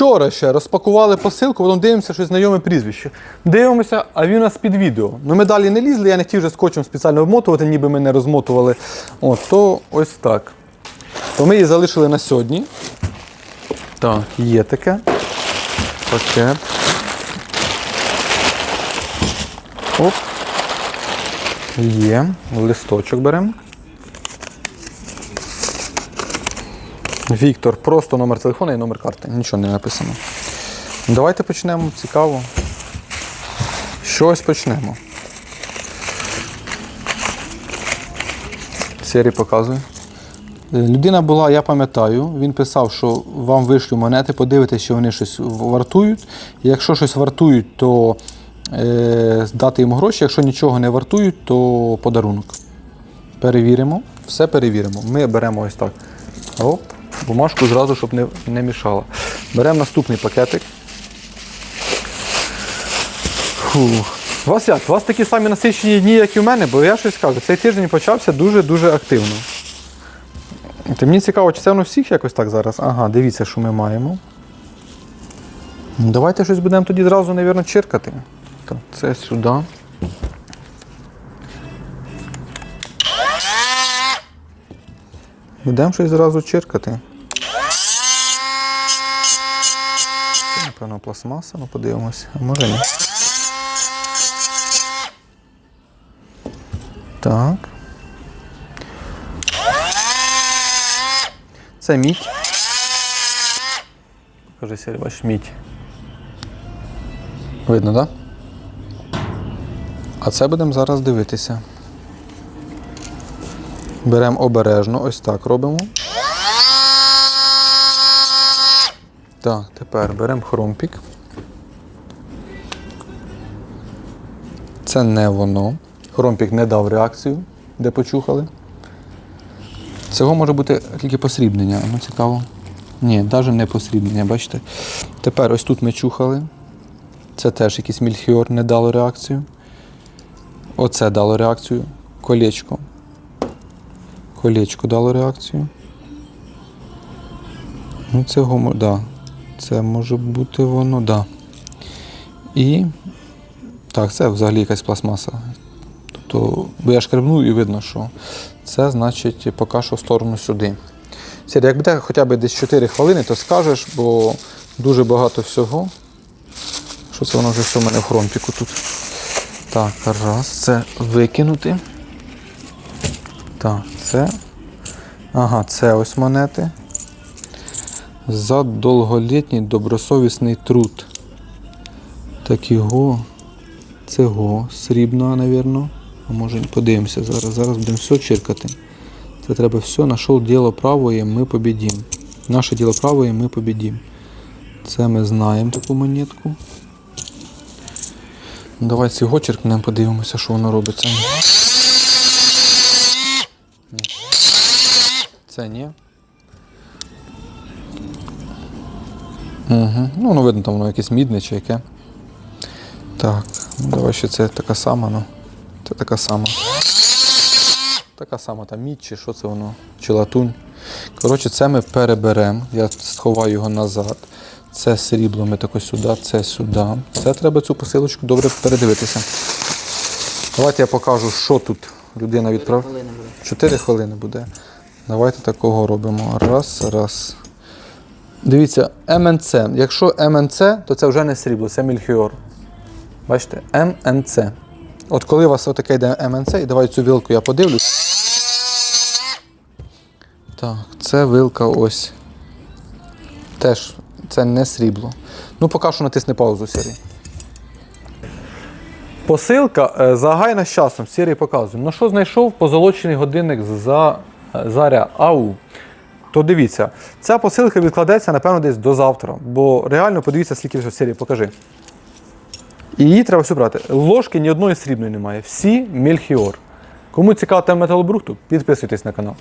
Вчора ще розпакували посилку, потім дивимося, що знайоме прізвище. Дивимося, а він у нас під відео. Ну ми далі не лізли, я не хотів вже скотчем спеціально обмотувати, ніби ми не розмотували. От, то ось так. То ми її залишили на сьогодні. Так, є таке. Пакет. Оп. Є. Листочок беремо. Віктор, просто номер телефона і номер карти. Нічого не написано. Давайте почнемо. Цікаво. Щось почнемо. Сері показує. Е, Людина була, я пам'ятаю, він писав, що вам вишлю монети, подивитися, що вони щось вартують. Якщо щось вартують, то е, дати йому гроші. Якщо нічого не вартують, то подарунок. Перевіримо, все перевіримо. Ми беремо ось так. Оп, бумажку зразу, щоб не, не мішала. Беремо наступний пакетик. Вас як? У вас такі самі насичені дні, як і в мене, бо я щось кажу, цей тиждень почався дуже-дуже активно. Та мені цікаво, чи це воно всіх якось так зараз? Ага, дивіться, що ми маємо. Ну, Давайте щось будемо тоді зразу, мабуть, чиркати. Це сюди. Будемо щось зразу чиркати. Напевно, пластмаса, ну подивимося. А може ні. Так. Це мідь. Покажи, Сергій, бачиш, мідь. Видно, так? Да? А це будемо зараз дивитися. Беремо обережно, ось так робимо. Так, тепер беремо хромпік. Це не воно. Хромпік не дав реакцію, де почухали. Цього може бути тільки посрібнення. Ну, цікаво. Ні, навіть не посрібнення, бачите. Тепер ось тут ми чухали. Це теж якийсь мільхіор не дало реакцію. Оце дало реакцію. Колечко. Колечко дало реакцію. Ну, це гомо, да. Це може бути воно, да. І. Так, це взагалі якась пластмаса. Тобто, бо я шкребну і видно, що це значить поки що в сторону сюди. Сірі, як буде хоча б десь 4 хвилини, то скажеш, бо дуже багато всього. Що це воно вже все в мене в хромпіку тут. Так, раз, це викинути. Так, це. Ага, це ось монети. За довголітній добросовісний труд. Так його. Цього срібного, напевно. А може подивимося зараз. Зараз будемо все чиркати. Це треба все. Нашов діло правое, ми побідім. Наше діло правое, ми побідім. Це ми знаємо таку монетку. Давай цього черкнемо, подивимося, що воно робиться. Це ні. Угу. Ну, воно видно, там воно якесь мідне чи яке. Так, ну давай ще це така сама, ну. Це така сама. Така сама там мідь, чи що це воно, чи латунь. Коротше, це ми переберемо. Я сховаю його назад. Це срібло ми тако сюди, це сюди. Це треба цю посилочку добре передивитися. Давайте я покажу, що тут людина відправила. Чотири хвилини буде. Давайте такого робимо. Раз, раз. Дивіться, МНЦ. Якщо МНЦ, то це вже не срібло, це мільхіор. Бачите? МНЦ. От коли у вас отаке йде МНЦ, і давай цю вилку я подивлюсь. Так, це вилка ось. Теж це не срібло. Ну, поки що натисни паузу, Сірій. Посилка е, загайна з часом. Сірій показує. Ну що знайшов позолочений годинник за е, заря АУ. То дивіться, ця посилка відкладеться, напевно, десь до завтра. Бо реально подивіться, скільки вже серії, покажи. І її треба всю брати. Ложки ні одної срібної немає. Всі мельхіор. Кому цікава тема металобрухту, підписуйтесь на канал.